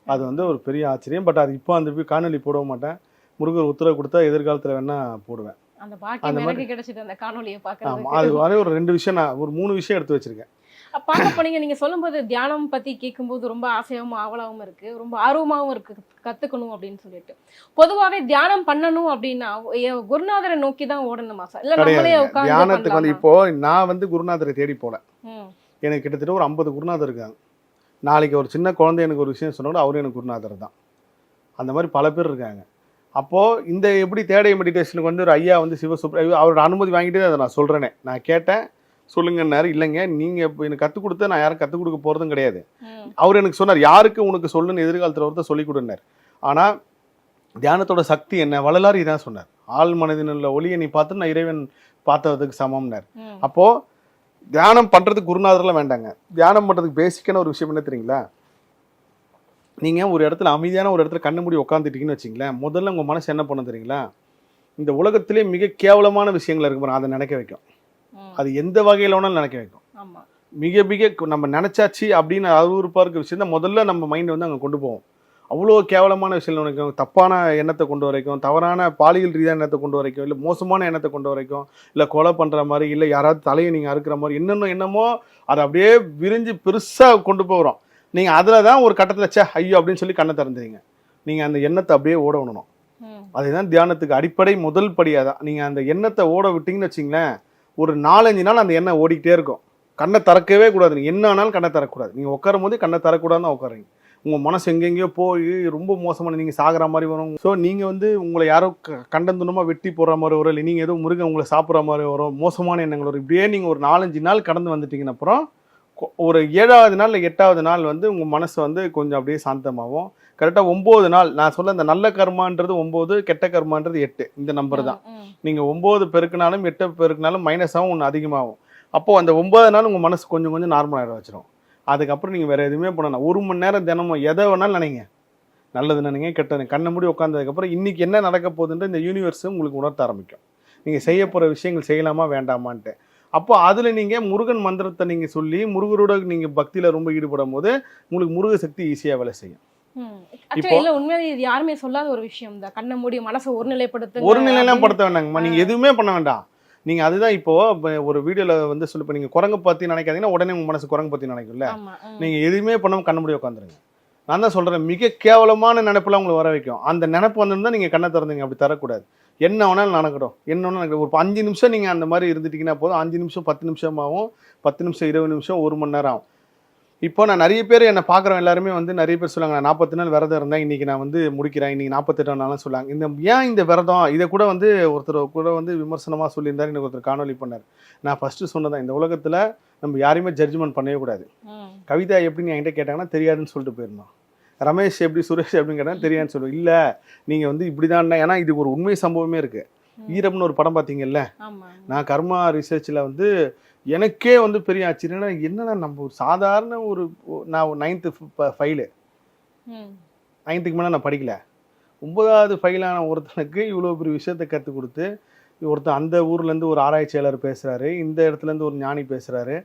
S2: அது வந்து ஒரு பெரிய ஆச்சரியம். பட் அது இப்போ அந்த போய் காணொலி போட மாட்டேன். முருகர் உத்தரவு கொடுத்தா எதிர்காலத்தில் வேணா போடுவேன்.
S3: அந்த
S2: மாதிரி-
S3: கிடைச்சது அந்த காணொலியை பாக்குறதுக்கு
S2: அது ஒரு ரெண்டு விஷயம் நான் ஒரு மூணு விஷயம் எடுத்து வச்சிருக்கேன்.
S3: பார்க்க போனீங்க நீங்க சொல்லும்போது தியானம் பத்தி கேட்கும்போது ரொம்ப ஆசையாவும் ஆவலாவும் இருக்கு. ரொம்ப ஆர்வமாவும் இருக்கு. கத்துக்கணும் அப்படின்னு சொல்லிட்டு. பொதுவாகவே தியானம் பண்ணணும் அப்படின்னா குருநாதரை நோக்கி தான் ஓடணுமா சார்? இல்ல நம்மளே
S2: தியானத்துக்கு வந்து? இப்போ நான் வந்து குருநாதரை தேடி போல. எனக்கு கிட்டத்தட்ட ஒரு ஐம்பது குருநாதர் இருக்காங்க. நாளைக்கு ஒரு சின்ன குழந்தை எனக்கு ஒரு விஷயம் சொன்னாலும் அவரும் எனக்கு குருநாதர் தான். அந்த மாதிரி பல பேர் இருக்காங்க. அப்போது இந்த எப்படி தேடை மெடிடேஷனுக்கு வந்து ஒரு ஐயா வந்து சிவசுப்ர அவரோட அனுமதி வாங்கிட்டு தான் அதை நான் சொல்கிறேனே நான் கேட்டேன். சொல்லுங்கன்னாரு. இல்லைங்க இப்போ எனக்கு கற்றுக் கொடுத்தா நான் யாரும் கற்றுக் கொடுக்க போகிறதும் கிடையாது. அவர் எனக்கு சொன்னார் யாருக்கு உனக்கு சொல்லுன்னு எதிர்காலத்தில் ஒருத்தர் சொல்லி கொடுனார் ஆனால் தியானத்தோட சக்தி என்ன? வள்ளலார் இதான் சொன்னார். ஆள் மனதில் உள்ள ஒளியை நீ பார்த்து நான் இறைவன் பார்த்ததுக்கு சமம்னார். அப்போ தியானம் பண்றதுக்கு குருநாதர்லாம் வேண்டாங்க. தியானம் பண்றதுக்கு பேசிக்கான ஒரு விஷயம் என்ன தெரியுங்களா? நீங்க ஒரு இடத்துல அமைதியான ஒரு இடத்துல கண்ணு மூடி உட்காந்துட்டீங்கன்னு வச்சிங்களேன் முதல்ல உங்க மனசு என்ன பண்ண தெரியுங்களா? இந்த உலகத்திலே மிக கேவலமான விஷயங்கள் இருக்கு அதை நினைக்க வைக்கும். அது எந்த வகையில் வேணாலும் நினைக்க வைக்கும். மிக மிக நம்ம நினைச்சாச்சு அப்படின்னு அருவருப்பா இருக்க விஷயம் தான் முதல்ல நம்ம மைண்ட் வந்து அங்கே கொண்டு போவோம். அவ்வளோ கேவலமான விஷயம் நினைக்கும் தப்பான எண்ணத்தை கொண்டு வரைக்கும் தவறான பாலியல் ரீதியான எண்ணத்தை கொண்டு வரைக்கும் இல்லை மோசமான எண்ணத்தை கொண்டு வரைக்கும் இல்லை கொலை பண்ணுற மாதிரி இல்லை யாராவது தலையை நீங்கள் அறுக்கிற மாதிரி என்னென்ன என்னமோ அதை அப்படியே விரிஞ்சு பெருசாக கொண்டு போகிறோம் நீங்கள் அதில் தான் ஒரு கட்டத்தில் ச்சே ஐயோ! அப்படின்னு சொல்லி கண்ணை திறந்துறீங்க நீங்கள் அந்த எண்ணத்தை அப்படியே ஓட விடணும். அதுதான் தியானத்துக்கு அடிப்படை முதல் படியாக தான் நீங்கள் அந்த எண்ணத்தை ஓட விட்டீங்கன்னு வச்சிங்களேன் ஒரு நாலஞ்சு நாள் அந்த எண்ணெய் ஓடிக்கிட்டே இருக்கும். கண்ணை திறக்கவே கூடாது. நீங்கள் என்ன ஆனாலும் கண்ணை திறக்கக்கூடாது. நீங்கள் உட்காரும் போது கண்ணை திறக்கூடாதுன்னு தான் உட்காருங்க உங்கள் மனசு எங்கெங்கேயோ போய் ரொம்ப மோசமான நீங்கள் சாகிற மாதிரி வரும். ஸோ நீங்கள் வந்து உங்களை யாரோ கண்டந்துணமாக வெட்டி போடுற மாதிரி வரும். இல்லை நீங்கள் ஏதோ முருகன் உங்களை சாப்பிட்ற மாதிரி வரும். மோசமான எண்ணங்கள் வரும். இப்படியே நீங்கள் ஒரு நாலஞ்சு நாள் கடந்து வந்துட்டீங்கன்னு அப்புறம் ஒரு ஏழாவது நாள் இல்லை எட்டாவது நாள் வந்து உங்கள் மனசு வந்து கொஞ்சம் அப்படியே சாந்தமாகும். கரெக்டாக ஒம்பது நாள் நான் சொல்ல இந்த நல்ல கர்மான்றது ஒம்பது கெட்ட கர்மான்றது எட்டு. இந்த நம்பர் தான். நீங்கள் ஒம்பது பெருக்கினாலும் எட்டு பெருக்கினாலும் மைனஸாகவும் ஒன்று அதிகமாகும். அப்போது அந்த ஒம்பது நாள் உங்கள் மனசு கொஞ்சம் கொஞ்சம் நார்மல் ஆகிட வச்சிரும். அதுக்கப்புறம் நீங்கள் வேறு எதுவுமே பண்ணணும் ஒரு மணி நேரம் தினமும் எதை வேணாலும் நினைங்க. நல்லது நினைங்க கெட்டது கண்ணை மூடி உட்காந்ததுக்கப்புறம் இன்றைக்கி என்ன நடக்க போகுதுன்ற இந்த யூனிவர்ஸ் உங்களுக்கு உணர்த்த ஆரம்பிக்கும். நீங்கள் செய்ய போகிற விஷயங்கள் செய்யலாமா வேண்டாமான்ட்டு. அப்போ அதில் நீங்கள் முருகன் மந்திரத்தை நீங்கள் சொல்லி முருகரோட நீங்கள் பக்தியில் ரொம்ப ஈடுபடும் போது உங்களுக்கு முருக சக்தி ஈஸியாக வேலை செய்யும்.
S3: இல்ல உண்மையிலே இது யாருமே சொல்லாத ஒரு விஷயம் தான். கண்ணை மூடி மனசை ஒருநிலைப்படுத்து
S2: ஒரு நிலையெல்லாம் படுத்த வேண்டாங்கம்மா. நீங்கள் எதுவுமே பண்ண வேண்டாம். நீங்கள் அதுதான் இப்போ ஒரு வீடியோவில் வந்து சொல்லி இப்போ நீங்கள் குரங்கு பற்றி நினைக்காதீங்கன்னா உடனே உங்கள் மனசு குரங்கு பற்றி நினைக்கும்ல. நீங்கள் எதுவுமே பண்ணாமல் கண்ண முடிய உட்காந்துருங்க நான் தான் சொல்கிறேன் மிக கேவலமான நினைப்பெல்லாம் உங்களுக்கு வர வைக்கும். அந்த நினைப்பு வந்திருந்தா நீங்கள் கண்ணை திறந்தீங்க அப்படி தரக்கூடாது. என்ன வேணாலும் நடக்கட்டும். என்ன வேணாலும். ஒரு அஞ்சு நிமிஷம் நீங்கள் அந்த மாதிரி இருந்துட்டீங்கன்னா போதும். அஞ்சு நிமிஷம் பத்து நிமிஷமாகவும் பத்து நிமிஷம் இருபது நிமிஷம் ஒரு மணி நேரம் ஆகும். இப்போ நான் நிறைய பேர் என்னை பார்க்குறவங்க எல்லாருமே வந்து நிறைய பேர் சொல்லுவாங்க நான் நாற்பத்தி நாள் விரதம் இருந்தேன் இன்றைக்கி நான் வந்து முடிக்கிறேன். இன்றைக்கி நாற்பத்தெட்டு நாளும் சொல்லுவாங்க. இந்த ஏன் இந்த விரதம்? இதை கூட வந்து ஒருத்தர் கூட வந்து விமர்சனமாக சொல்லியிருந்தார். எனக்கு ஒருத்தர் காணொலி பண்ணார். நான் ஃபஸ்ட்டு சொன்னதான் இந்த உலகத்தில் நம்ம யாரையுமே ஜட்ஜ்மெண்ட் பண்ணவே கூடாது. கவிதா எப்படின்னு என்கிட்ட கேட்டாங்கன்னா தெரியாதுன்னு சொல்லிட்டு போயிருந்தோம் ரமேஷ் எப்படி சுரேஷ் எப்படின்னு கேட்டால் தெரியாதுன்னு சொல்லுவோம் இல்லை நீங்கள் வந்து இப்படி தான் ஏன்னா இது ஒரு உண்மை சம்பவமே இருக்குது ஈரம்னு ஒரு படம் பார்த்தீங்கல்ல நான் கர்மா ரிசர்ச்சில் வந்து எனக்கே வந்து பெரிய ஆச்சரியம்னா என்னன்னா நம்ம ஒரு சாதாரண ஒரு நான் நைன்த்து ஃபைலு. நைன்த்துக்கு மேலே நான் படிக்கல. ஒன்பதாவது ஃபைலான ஒருத்தனுக்கு இவ்வளோ பெரிய விஷயத்தை கற்றுக் கொடுத்து ஒருத்தன் அந்த ஊர்லேருந்து ஒரு ஆராய்ச்சியாளர் பேசுகிறாரு இந்த இடத்துலேருந்து ஒரு ஞானி பேசுகிறாரு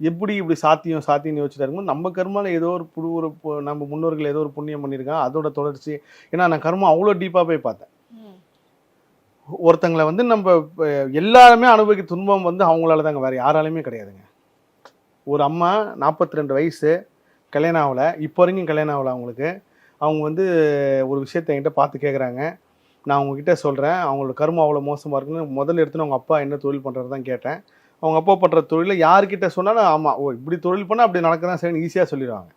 S2: எப்படி இப்படி சாத்தியம் சாத்தியம் யோசிச்சுட்டு இருக்கும்போது நம்ம கர்மால ஏதோ ஒரு புது ஒரு நம்ம முன்னோர்கள் ஏதோ ஒரு புண்ணியம் பண்ணியிருக்கான் அதோட தொடர்ச்சி. ஏன்னா நான் கர்மா அவ்வளோ டீப்பாக போய் பார்த்தேன். ஒருத்தங்களை வந்து நம்ம எல்லாருமே அனுபவிக்க துன்பம் வந்து அவங்களால தாங்க வேறு யாராலையுமே கிடையாதுங்க. ஒரு அம்மா நாற்பத்தி ரெண்டு வயசு கல்யாணம் ஆகலை. இப்போ வரைக்கும் கல்யாணம் ஆகலை அவங்களுக்கு. அவங்க வந்து ஒரு விஷயத்தை என்கிட்ட பார்த்து கேட்குறாங்க நான் உங்ககிட்ட சொல்கிறேன் அவங்களோட கருமம் அவ்வளோ மோசமாக இருக்குன்னு முதல்ல எடுத்துன்னு அவங்க அப்பா என்ன தொழில் பண்ணுறது தான் கேட்டேன். அவங்க அப்பா பண்ணுற தொழிலை யார்கிட்ட சொன்னாலும் ஆமாம் ஓ இப்படி தொழில் பண்ணால் அப்படி நடக்க தான் சரி ஈஸியாக சொல்லிடுவாங்க.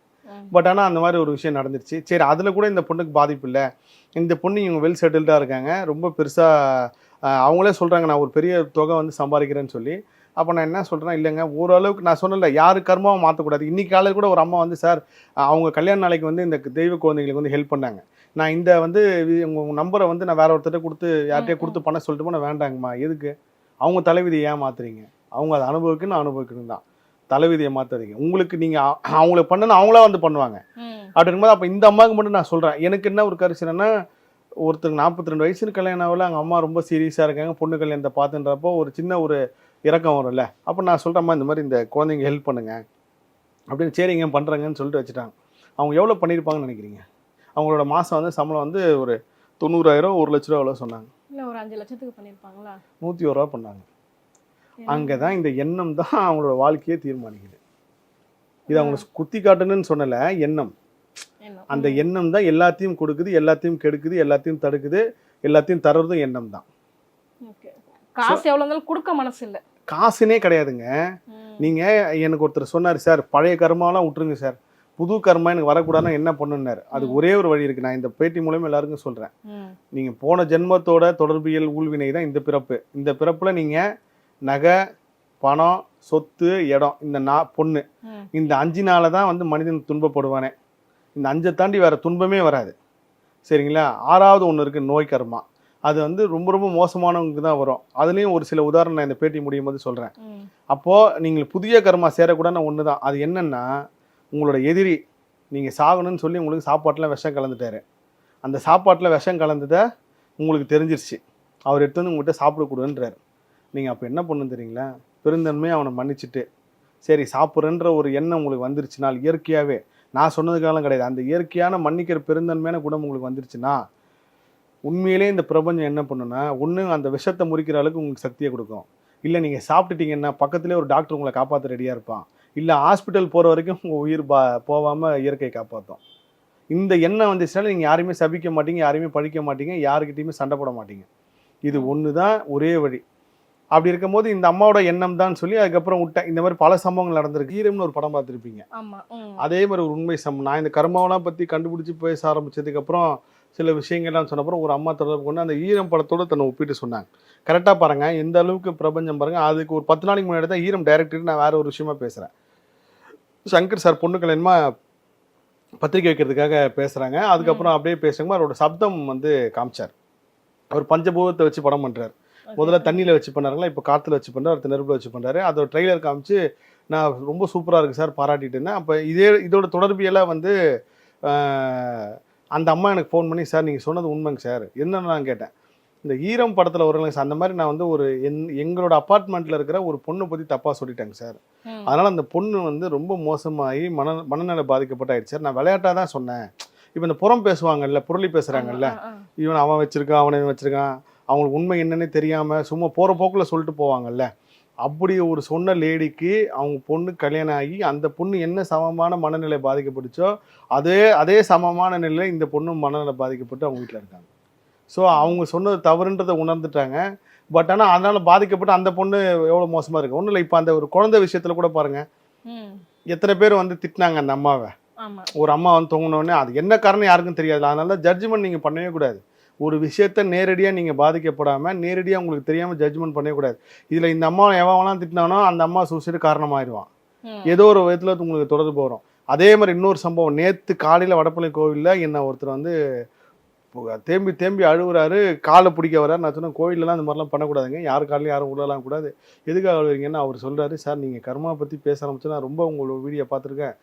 S2: பட் ஆனால் அந்த மாதிரி ஒரு விஷயம் நடந்துருச்சு. சரி அதில் கூட இந்த பொண்ணுக்கு பாதிப்பு இல்லை. இந்த பொண்ணு இவங்க வெல் செட்டில்டாக இருக்காங்க. ரொம்ப பெருசாக அவங்களே சொல்கிறாங்க நான் ஒரு பெரிய தொகை வந்து சம்பாதிக்கிறேன்னு சொல்லி. அப்போ நான் என்ன சொல்கிறேன் இல்லைங்க ஓரளவுக்கு நான் சொன்னல யாரு கர்மாவை மாற்றக்கூடாது இன்னைக்கு காலையில் கூட ஒரு அம்மா வந்து சார் அவங்க கல்யாண நாளைக்கு வந்து இந்த தெய்வ குழந்தைங்களுக்கு வந்து ஹெல்ப் பண்ணாங்க. நான் இந்த வந்து வி- உங்க உங்க நம்பரை வந்து நான் வேற ஒருத்தர்ட்ட கொடுத்து யார்கிட்டயே கொடுத்து பண்ண சொல்லிட்டு போனால் வேண்டாங்கம்மா. எதுக்கு? அவங்க தலைவிதியை ஏன் மாத்துறீங்க? அவங்க அதை அனுபவிக்கணும் அனுபவிக்கணும் தான். தலைவிதியை மாத்தாதீங்க. உங்களுக்கு நீங்கள் அவங்களுக்கு பண்ணணும் அவங்களா வந்து பண்ணுவாங்க.
S3: ம்.
S2: அப்படி இருக்கும்போது அப்போ இந்த அம்மாவுக்கு மட்டும் நான் சொல்கிறேன் எனக்கு என்ன ஒரு கருத்து என்னன்னா ஒருத்தருக்கு நாற்பத்தி ரெண்டு வயசு கல்யாணம் ஆகல அவங்க அம்மா ரொம்ப சீரியஸாக இருக்காங்க. பொண்ணு கல்யாணத்தை பார்த்துன்றப்போ ஒரு சின்ன ஒரு இறக்கம் வரும்ல. அப்போ நான் சொல்கிறேம்மா இந்த மாதிரி இந்த குழந்தைங்க ஹெல்ப் பண்ணுங்க. அப்படின்னு சரிங்க பண்ணுறேங்கன்னு சொல்லிட்டு வச்சுட்டாங்க. அவங்க எவ்வளோ பண்ணியிருப்பாங்கன்னு நினைக்கிறீங்க? அவங்களோட மாதம் வந்து சம்பளம் வந்து ஒரு தொண்ணூறாயிரம் ஒரு லட்ச ரூபா எவ்வளோ சொன்னாங்க.
S3: இல்ல ஒரு அஞ்சு லட்சத்துக்கு பண்ணிருப்பாங்களா
S2: நூற்றி ஒரு ரூபா பண்ணாங்க. அங்கே தான் இந்த எண்ணம் தான் அவங்களோட வாழ்க்கையை தீர்மானிக்குது. இது அவங்க குத்தி காட்டணும்னு சொன்னல எண்ணம்? அந்த எண்ணம் தான் எல்லாத்தையும் கொடுக்குது எல்லாத்தையும் கெடுக்குது எல்லாத்தையும் தடுக்குது எல்லாத்தையும் தர்றதும் எண்ணம் தான்.
S3: காசு எவ்வளவு இருந்தாலும் கொடுக்க மனசு இல்ல
S2: காசுனே கிடையாதுங்க.
S3: ம்.
S2: நீங்க எனக்கு ஒருத்தர் சொன்னார் சார் பழைய கர்மாலாம் விட்டுருங்க சார். புது கர்மா எனக்கு வரக்கூடாதுன்னா என்ன பண்ணுனார் அதுக்கு ஒரே ஒரு வழி இருக்கு. நான் இந்த பேட்டி மூலமா எல்லாருக்கும் சொல்றேன்.
S3: ம்.
S2: நீங்க போன ஜென்மத்தோட தொடர்பியல் ஊழ்வினை தான் இந்த பிறப்பு. இந்த பிறப்புல நீங்க நகை பணம் சொத்து இடம் இந்த நா பொண்ணு. இந்த அஞ்சு நாள தான் வந்து மனிதன் துன்பப்படுவானே. இந்த அஞ்சை தாண்டி வேற துன்பமே வராது. சரிங்களா? ஆறாவது ஒன்று இருக்கு நோய் கர்மா. அது வந்து ரொம்ப ரொம்ப மோசமானவங்களுக்கு தான் வரும். அதுலேயும் ஒரு சில உதாரணம் நான் இந்த பேட்டி முடியும் போது சொல்கிறேன். அப்போது நீங்கள் புதிய கர்மா சேரக்கூடாதுன்னு ஒன்று தான். அது என்னன்னா உங்களோட எதிரி நீங்கள் சாகணும்னு சொல்லி உங்களுக்கு சாப்பாட்டில் விஷம் கலந்துட்டாரு. அந்த சாப்பாட்டில் விஷம் கலந்ததை உங்களுக்கு தெரிஞ்சிருச்சு. அவர் எடுத்து வந்து உங்கள்கிட்ட சாப்பிட கொடுன்றார் நீங்கள் அப்போ என்ன பண்ணு தெரியுங்களா? பெருந்தன்மையை அவனை மன்னிச்சுட்டு சரி சாப்பிட்றன்ற ஒரு எண்ணம் உங்களுக்கு வந்துருச்சுனால் இயற்கையாகவே நான் சொன்னதுக்காலம் கிடையாது. அந்த இயற்கையான மன்னிக்கிற பெருந்தன்மையான குணம் உங்களுக்கு வந்துருச்சுன்னா உண்மையிலே இந்த பிரபஞ்சம் என்ன பண்ணுன்னா ஒன்று அந்த விஷத்தை முறிக்கிற அளவுக்கு உங்களுக்கு சக்தியை கொடுக்கும். இல்லை நீங்கள் சாப்பிட்டுட்டீங்கன்னா பக்கத்துலேயே ஒரு டாக்டர் உங்களை காப்பாற்ற ரெடியாக இருப்பான். இல்லை ஹாஸ்பிட்டல் போகிற வரைக்கும் உங்கள் உயிர் பா போகாமல் இயற்கை காப்பாற்றும் இந்த எண்ணம் வந்துச்சுனால நீங்கள் யாரையுமே சபிக்க மாட்டீங்க யாரையுமே பழிக்க மாட்டீங்க யாருக்கிட்டையுமே சண்டை போட மாட்டீங்க. இது ஒன்று தான் ஒரே வழி. அப்படி இருக்கும்போது இந்த அம்மாவோட எண்ணம் தான் சொல்லி அதுக்கப்புறம் விட்டேன். இந்த மாதிரி பல சம்பவங்கள் நடந்திருக்கு. ஈரம்னு ஒரு படம் பார்த்துருப்பீங்க. அதே மாதிரி ஒரு உண்மை சம்பவம் நான் இந்த கர்மாவெல்லாம் பற்றி கண்டுபிடிச்சி பேச ஆரம்பிச்சதுக்கப்புறம் சில விஷயங்கள்லாம் சொன்னப்பறம் ஒரு அம்மா தொடர்பு கொண்டு அந்த ஈரம் படத்தோட தன்னை ஒப்பிட்டு சொன்னாங்க. கரெக்டாக பாருங்க எந்த அளவுக்கு பிரபஞ்சம் பாருங்க அதுக்கு ஒரு பத்து நாளைக்கு முன்னாடி தான் ஈரம் டைரக்டர் நான் வேற ஒரு விஷயமா பேசுகிறேன் சங்கர் சார் பொண்ணு கல்யாணமா பத்திரிக்கை வைக்கிறதுக்காக பேசுகிறாங்க அதுக்கப்புறம் அப்படியே பேசுங்க அவரோட சப்தம் வந்து காமிச்சார். அவர் பஞ்சபூதத்தை வச்சு படம் பண்ணுறாரு முதல்ல தண்ணியில் வச்சு பண்ணாருங்களா? இப்போ காற்றுல வச்சு பண்ணுறாரு அடுத்த நெருப்பில் வச்சு பண்ணுறாரு அதோட ட்ரெய்லர் காமிச்சு நான் ரொம்ப சூப்பராக இருக்கு சார் பாராட்டிட்டு இருந்தேன். அப்போ இதே இதோட தொடர்பியெல்லாம் வந்து அந்த அம்மா எனக்கு ஃபோன் பண்ணி சார் நீங்கள் சொன்னது உண்மைங்க சார். என்னன்னு நான் கேட்டேன். இந்த ஈரம் படத்தில் வருவாங்க சார் அந்த மாதிரி நான் வந்து ஒரு என் எங்களோட அப்பார்ட்மெண்ட்டில் இருக்கிற ஒரு பொண்ணை பற்றி தப்பாக சொல்லிட்டேங்க சார். அதனால் அந்த பொண்ணு வந்து ரொம்ப மோசமாகி மன மனநல பாதிக்கப்பட்டாயிடுச்சு சார். நான் விளையாட்டாக தான் சொன்னேன். இப்போ இந்த புறம் பேசுவாங்கல்ல புரளி பேசுகிறாங்கல்ல. இவன் அவன் வச்சிருக்கான் அவனை வச்சிருக்கான். அவங்களுக்கு உண்மை என்னன்னே தெரியாம சும்மா போற போக்குல சொல்லிட்டு போவாங்கல்ல. அப்படி ஒரு சொன்ன லேடிக்கு அவங்க பொண்ணு கல்யாணம் ஆகி அந்த பொண்ணு என்ன சமமான மனநிலை பாதிக்கப்பட்டுச்சோ அதே அதே சமமான நிலையில இந்த பொண்ணு மனநிலை பாதிக்கப்பட்டு அவங்க வீட்டில் இருக்காங்க. ஸோ அவங்க சொன்னது தவறுன்றதை உணர்ந்துட்டாங்க. பட் ஆனால் அதனால பாதிக்கப்பட்டு அந்த பொண்ணு எவ்வளோ மோசமா இருக்கு? ஒன்றும் இல்லை இப்போ அந்த ஒரு குழந்தை விஷயத்துல கூட பாருங்க.
S3: ம்.
S2: எத்தனை பேர் வந்து திட்டினாங்க அந்த அம்மாவை. ஒரு அம்மா வந்து தொங்கினோடனே அது என்ன காரணம் யாருக்கும் தெரியாது. அதனால தான் ஜட்ஜ்மெண்ட் நீங்கள் பண்ணவே கூடாது. ஒரு விஷயத்த நேரடியாக நீங்கள் பாதிக்கப்படாமல் நேரடியாக உங்களுக்கு தெரியாமல் ஜட்ஜ்மெண்ட் பண்ணவே கூடாது. இதில் இந்த அம்மா எவன்லாம் திட்டினானோ அந்த அம்மா சூசைடு காரணமாயிருவான்.
S3: ம்.
S2: ஏதோ ஒரு விதத்தில் உங்களுக்கு தொடர்பு வரும். அதே மாதிரி இன்னொரு சம்பவம். நேற்று காலையில் வடப்பள்ளி கோவிலில் என்ன ஒருத்தர் வந்து தேம்பி தேம்பி அழுகுறாரு காலை பிடிக்க வர்றாரு. நான் சொன்னேன் கோயிலெலாம் இந்த மாதிரிலாம் பண்ணக்கூடாதுங்க. யார் காலையும் யாரும் விடலாம் கூடாது. எதுக்காக அழுவீங்கன்னு அவர் சொல்கிறாரு சார் நீங்கள் கர்மா பற்றி பேச ஆரம்பிச்சு நான் ரொம்ப உங்களோட வீடியோ பார்த்துருக்கேன்.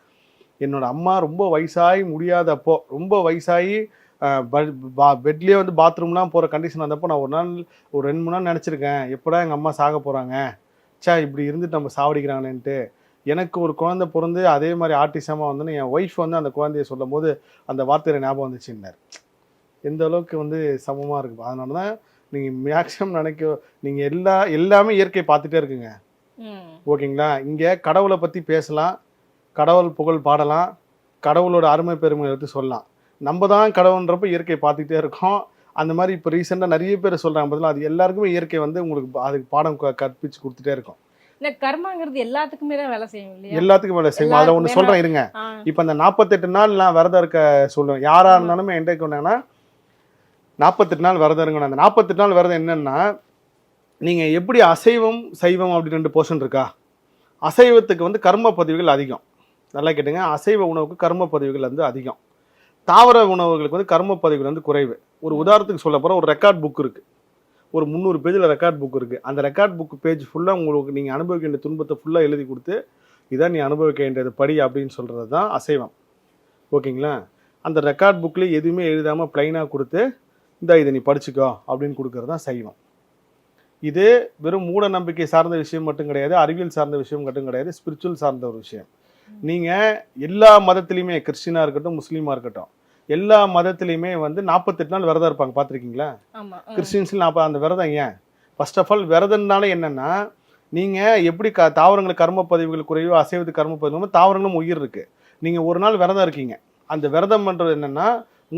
S2: என்னோட அம்மா ரொம்ப வயசாகி முடியாதப்போ ரொம்ப வயசாகி பெட்லேயே வந்து பாத்ரூம்லாம் போகிற கண்டிஷன் வந்தப்போ நான் ஒரு நாள் ஒரு ரெண்டு மூணு நாள் நினச்சிருக்கேன். எப்படா எங்கள் அம்மா சாக போகிறாங்க ச்சே இப்படி இருந்துட்டு நம்ம சாவடிக்கிறாங்களேன்ட்டு. எனக்கு ஒரு குழந்தை பிறந்து அதே மாதிரி ஆர்டிசமாக வந்தோன்னு என் ஒய்ஃப் வந்து அந்த குழந்தைய சொல்லும் போது அந்த வார்த்தையில ஞாபகம் வந்துச்சுன்னார். எந்த அளவுக்கு வந்து சமமாக இருக்கு. அதனால தான் நீங்கள் மேக்ஸிமம் நினைக்க நீங்கள் எல்லா எல்லாமே இயற்கை பார்த்துட்டே இருக்குங்க. ஓகேங்களா? இங்கே கடவுளை பற்றி பேசலாம். கடவுள் புகழ் பாடலாம். கடவுளோட அருமை பெருமை எடுத்து சொல்லலாம். நம்ம தான் கடவுள்ன்றப்ப இயற்கை பார்த்துக்கிட்டே இருக்கோம். அந்த மாதிரி இப்போ ரீசெண்டாக நிறைய பேர் சொல்கிறாங்க பதிலாக அது எல்லாருக்குமே இயற்கை வந்து உங்களுக்கு அதுக்கு பாடம் கற்பிச்சு கொடுத்துட்டே இருக்கும்.
S3: இந்த கர்மாங்கிறது எல்லாத்துக்குமே தான் வேலை செய்யும் இல்லையா?
S2: எல்லாத்துக்கும் வேலை செய்யும். அதில் ஒன்று சொல்கிறேன் இருங்க. இப்போ அந்த நாற்பத்தெட்டு நாள் நான் விரதம் இருக்க சொல்லுவேன் யாராக இருந்தாலுமே என்கிட்ட கொண்டாங்கன்னா நாற்பத்தெட்டு நாள் விரதம் இருக்கணும் அந்த நாற்பத்தெட்டு நாள் விரதம் என்னன்னா நீங்கள் எப்படி அசைவம் சைவம் அப்படி ரெண்டு போர்ஷன் இருக்கா? அசைவத்துக்கு வந்து கர்ம பதிவுகள் அதிகம். நல்லா கேட்டுங்க. அசைவ உணவுக்கு கர்ம பதிவுகள் வந்து அதிகம். தாவர உணவுகளுக்கு வந்து கர்ம பதிவுகள் வந்து குறைவு. ஒரு உதாரணத்துக்கு சொல்ல போகிற ஒரு ரெக்கார்ட் புக் இருக்குது ஒரு முந்நூறு பேஜில் ரெக்கார்ட் புக் இருக்குது அந்த ரெக்கார்ட் புக் பேஜ் ஃபுல்லாக உங்களுக்கு நீங்கள் அனுபவிக்க வேண்டிய துன்பத்தை ஃபுல்லாக எழுதி கொடுத்து இதான் நீ அனுபவிக்க வேண்டியது படி அப்படின்னு சொல்கிறது தான் அசைவம். ஓகேங்களா? அந்த ரெக்கார்ட் புக்கில் எதுவுமே எழுதாமல் ப்ளைனாக கொடுத்து இந்த இதை நீ படிச்சுக்கோ அப்படின்னு கொடுக்கறது தான் சைவம். இது வெறும் மூட நம்பிக்கை சார்ந்த விஷயம் மட்டும் கிடையாது அறிவியல் சார்ந்த விஷயம் மட்டும் கிடையாது ஸ்பிரிச்சுவல் சார்ந்த ஒரு விஷயம். நீங்கள் எல்லா மதத்துலேயுமே கிறிஸ்டினாக இருக்கட்டும் முஸ்லீமாக இருக்கட்டும் எல்லா மதத்துலேயுமே வந்து நாற்பத்தெட்டு நாள் விரதம் இருப்பாங்க. பார்த்துருக்கீங்களா. கிறிஸ்டின்ஸில் நாற்பது அந்த விரதம் ஏன்? ஃபர்ஸ்ட் ஆஃப் ஆல் விரதம்னால என்னன்னா நீங்கள் எப்படி க தாவரங்களுக்கு கர்ம பதிவுகள் குறைவோ அசைவத்துக்கு கர்ம பதிவு தாவரங்களும் உயிர் இருக்குது நீங்கள் ஒரு நாள் விரதம் இருக்கீங்க. அந்த விரதம் பண்ணுறது என்னன்னா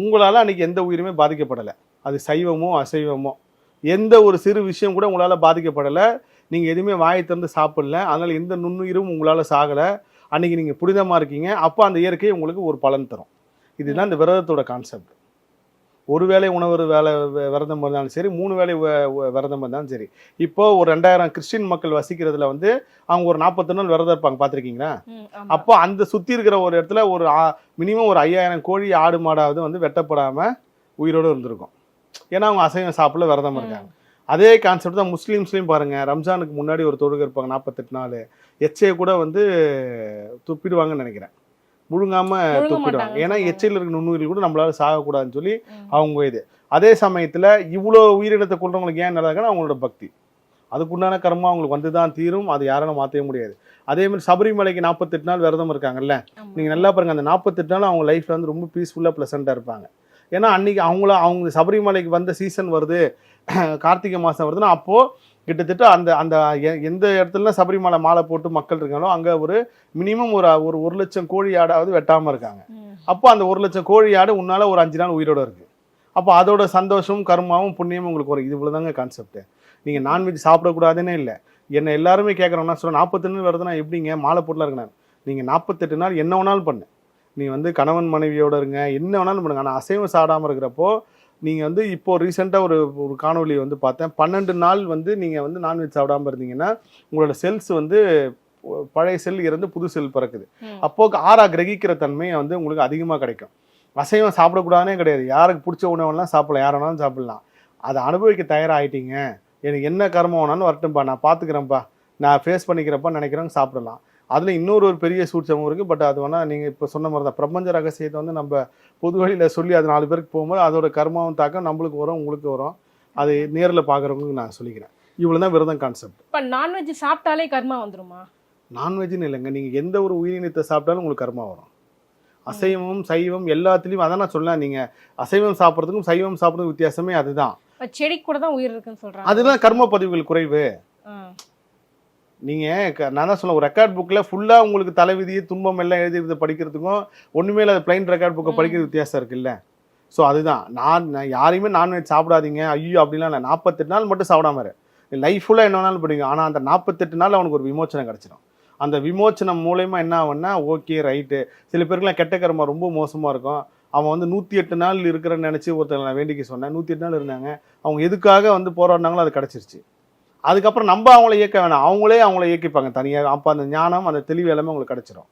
S2: உங்களால் அன்னைக்கு எந்த உயிருமே பாதிக்கப்படலை. அது சைவமோ அசைவமோ. எந்த ஒரு சிறு விஷயம் கூட உங்களால் பாதிக்கப்படலை. நீங்கள் எதுவுமே வாயை திறந்து சாப்பிடல. அதனால் எந்த நுண்ணுயிரும் உங்களால் சாகலை. அன்னைக்கு நீங்கள் புனிதமாக இருக்கீங்க. அப்போ அந்த இயற்கை உங்களுக்கு ஒரு பலன் தரும். இதுதான் இந்த விரதத்தோட கான்செப்ட் ஒரு வேளை உணவு வேலை விரதம் இருந்தாலும் சரி மூணு வேளை வ- வ- விரதம் இருந்தாலும் சரி. இப்போ ஒரு ரெண்டாயிரம் கிறிஸ்டின் மக்கள் வசிக்கிறதுல வந்து அவங்க ஒரு நாற்பத்தி நாள் விரதம் இருப்பாங்க. பார்த்துருக்கீங்களா. அப்போ அந்த சுற்றி இருக்கிற ஒரு இடத்துல ஒரு மினிமம் ஒரு ஐயாயிரம் கோழி ஆடு மாடாவது வந்து வெட்டப்படாமல் உயிரோடு இருந்திருக்கும். ஏன்னா அவங்க அசைவம் சாப்பிடல விரதம் இருக்காங்க. அதே கான்செப்ட் தான் முஸ்லீம்ஸ்லையும் பாருங்க. ரம்ஜானுக்கு முன்னாடி ஒரு தொழுகை இருப்பாங்க நாற்பத்தெட்டு நாள். எச்சையை கூட வந்து துப்பிடுவாங்கன்னு நினைக்கிறேன். முழுங்காம
S3: முழுங்க
S2: துப்பிடுவாங்க. ஏன்னா. எச்சையில் இருக்க நுண்ணுயிர்கள் கூட நம்மளால சாகக்கூடாதுன்னு சொல்லி. அவங்க இது. அதே சமயத்தில் இவ்வளோ உயிரினத்தை கொள்றவங்களுக்கு ஏன் நல்லா இருக்குன்னா அவங்களோட பக்தி. அதுக்குண்டான கர்மா அவங்களுக்கு வந்து தான் தீரும். அது யாராலும் மாற்றவே முடியாது. அதே மாதிரி சபரிமலைக்கு நாற்பத்தெட்டு நாள் விரதம் இருக்காங்கல்ல. நீங்கள் நல்லா பாருங்க அந்த நாற்பத்தெட்டு நாள் அவங்க லைஃப்ல வந்து ரொம்ப பீஸ்ஃபுல்லாக ப்ளசண்ட்டாக இருப்பாங்க. ஏன்னா அன்னைக்கு அவங்கள அவங்க சபரிமலைக்கு வந்த சீசன் வருது. கார்த்திகை மாதம் வருதுன்னா அப்போது கிட்டத்தட்ட அந்த அந்த எ- எந்த இடத்துல சபரிமலை மாலை போட்டு மக்கள் இருக்காங்களோ அங்கே ஒரு மினிமம் ஒரு ஒரு ஒரு லட்சம் கோழி ஆடாவது வெட்டாமல் இருக்காங்க. அப்போ அந்த ஒரு லட்சம் கோழி ஆடு உன்னால ஒரு அஞ்சு நாள் உயிரோட இருக்கு. அப்போ அதோட சந்தோஷமும் கர்மாவும் புண்ணியமும் உங்களுக்கு வரும். இது இவ்வளோதாங்க கான்செப்ட் நீங்கள் நான்வெஜ் சாப்பிடக்கூடாதுன்னே இல்லை. என்ன எல்லாருமே கேட்குறோம்னா சொல்ல நாற்பத்தி நாள் வருதுன்னா எப்படிங்க? மாலை போட்டுலாம் இருக்கணும். நீங்கள் நாற்பத்தெட்டு நாள் என்ன வேணாலும் பண்ணு. நீ வந்து கணவன் மனைவியோட இருங்க என்ன வேணாலும் பண்ணுங்க. ஆனால் அசைவம் சாடாமல் இருக்கிறப்போ நீங்கள் வந்து இப்போ ரீசெண்டாக ஒரு ஒரு காணொளி வந்து பார்த்தேன். பன்னெண்டு நாள் வந்து நீங்கள் வந்து நான்வெஜ் சாப்பிடாம இருந்தீங்கன்னா உங்களோட செல்ஸ் வந்து பழைய செல் இறந்து புது செல் பிறக்குது.
S3: ம்.
S2: அப்போ ஆறா கிரகிக்கிற தன்மை வந்து உங்களுக்கு அதிகமாக கிடைக்கும். அசைவம் சாப்பிடக்கூடாதுனே கிடையாது. யாருக்கு பிடிச்ச உணவெல்லாம் சாப்பிடலாம். யார் வேணாலும் சாப்பிடலாம். அதை அனுபவிக்க தயாராகிட்டீங்க எனக்கு என்ன கர்மம் வேணாலும் வரட்டும்பா. நான் பார்த்துக்கிறேன்ப்பா நான் ஃபேஸ் பண்ணிக்கிறப்ப நினைக்கிறேன் சாப்பிடலாம். அதில் இன்னொரு ஒரு பெரிய சூட்சமும் இருக்குது பட் அது வேணால் நீங்கள் இப்போ சொன்ன மாதிரி தான் பிரபஞ்ச ரகசியத்தை வந்து நம்ம பொது வழியில் சொல்லி அது நாலு பேருக்கு போகும்போது அதோட கர்மாவும் தாக்கம் நம்மளுக்கு வரும் உங்களுக்கு வரும். அது நேரில் பார்க்குறவங்களுக்கு நான் சொல்லிக்கிறேன். இவ்வளோ தான் விரதம் கான்செப்ட்
S3: இப்ப நான்வெஜ் சாப்பிட்டாலே கர்மா வந்துருமா?
S2: நான்வெஜ்னு இல்லைங்க. நீங்கள் எந்த ஒரு உயிரினத்தை சாப்பிட்டாலும் உங்களுக்கு கர்மா வரும். அசைவம் சைவம் எல்லாத்துலேயும் அதான் நான் சொல்லலாம் நீங்கள் அசைவம் சாப்பிட்றதுக்கும் சைவம் சாப்பிட்றதுக்கும் வித்தியாசமே அதுதான்.
S3: செடி கூட தான் உயிர் இருக்குன்னு சொல்றாங்க.
S2: அதுதான் கர்ம பதிவுகள் குறைவு. நீங்கள் நான் தான் சொல்ல ஒரு ரெக்கார்ட் புக்கில் ஃபுல்லாக உங்களுக்கு தலைவிதி துன்பம் எல்லாம் எழுதிருது படிக்கிறதுக்கும் ஒன்றுமே இல்லை பிளைன் ரெக்கார்ட் புக்கை. படிக்கிறது வித்தியாசம் இருக்குல்ல ஸோ அதுதான். நான் யாரையுமே நான்வெஜ் சாப்பிடாதீங்க. ஐயோ அப்படிலாம் இல்லை. நாற்பத்தெட்டு நாள் மட்டும் சாப்பிடாம லைஃப் ஃபுல்லாக என்ன வேணாலும் படிங்க. ஆனால் அந்த நாற்பத்தெட்டு நாள் அவனுக்கு ஒரு விமோச்சனம் கிடச்சிடும் அந்த விமோச்சனம் மூலயமா என்ன ஆகும்னா ஓகே ரைட்டு சில பேருக்குலாம் கெட்ட கர்மா ரொம்ப மோசமாக இருக்கும். அவன் வந்து நூற்றி எட்டு நாள் இருக்கிறன்னு நினச்சி ஒருத்தர் நான் வேண்டிக்க சொன்னேன். நூற்றி எட்டு நாள் இருந்தாங்க. அவங்க எதுக்காக வந்து போராடினாங்களோ அது கிடச்சிருச்சு. அதுக்கப்புறம் நம்ம அவங்கள இயக்க வேணாம். அவங்களே அவங்கள இயக்கிப்பாங்க தனியாக அப்போ அந்த ஞானம் அந்த தெளிவு எல்லாமே உங்களுக்கு கிடச்சிரும்.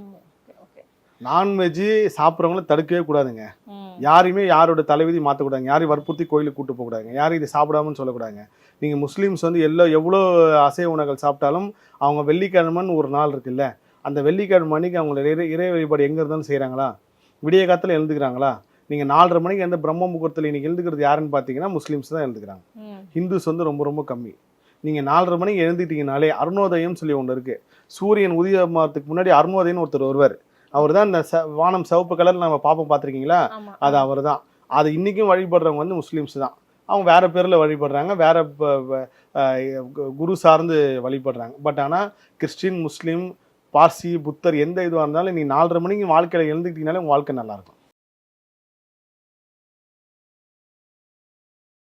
S3: ம். Okay, okay.
S2: நான்வெஜ் சாப்பிட்றவங்கள தடுக்கவே கூடாதுங்க. யாரையுமே யாரோட தலைவிதி மாற்றக்கூடாதுங்க யாரையும் வற்புறுத்தி கோயிலுக்கு கூட்டு போகக்கூடாதுங்க. யாரும் இதை சாப்பிடாமன்னு சொல்லக்கூடாதுங்க. நீங்கள் முஸ்லீம்ஸ் வந்து எல்லா எவ்வளோ அசைவ உணவுகள் சாப்பிட்டாலும் அவங்க வெள்ளிக்கிழமைன்னு ஒரு நாள் இருக்குல்ல அந்த வெள்ளிக்கிழமை மணிக்கு அவங்க இறை இறை வழிபாடு எங்கே இருந்தாலும் செய்கிறாங்களா விடிய காலத்தில் எழுந்துக்கிறாங்களா? நீங்கள் நாலரை மணிக்கு எந்த பிரம்ம முகூர்த்தத்தில் இன்னைக்கு எழுந்துக்கிறது யாருன்னு பார்த்தீங்கன்னா முஸ்லீம்ஸ் தான் எழுந்துக்கிறாங்க. ஹிந்துஸ் வந்து ரொம்ப ரொம்ப கம்மி. நீங்கள் நாலரை மணிக்கு எழுந்துட்டீங்கனாலே அருணோதயம் சொல்லி ஒன்று இருக்குது சூரியன் உதயமாகிறதுக்கு முன்னாடி அருணோதயம்னு ஒருத்தர் வருவார். அவர் தான் இந்த ச வானம் சிவப்பு கலர் நம்ம பாப்போம் பார்த்துருக்கீங்களா? அது அவர் தான். அது இன்றைக்கும் வழிபடுறவங்க வந்து முஸ்லீம்ஸ் தான். அவங்க வேற பேரில் வழிபடுறாங்க வேற குரு சார்ந்து வழிபடுறாங்க. பட் ஆனால் கிறிஸ்டின் முஸ்லீம் பார்சி புத்தர் எந்த இதுவாக இருந்தாலும் நீ நாலரை மணிக்கு வாழ்க்கையில் எழுந்துக்கிட்டீங்கனாலே உங்கள் வாழ்க்கை நல்லாயிருக்கும்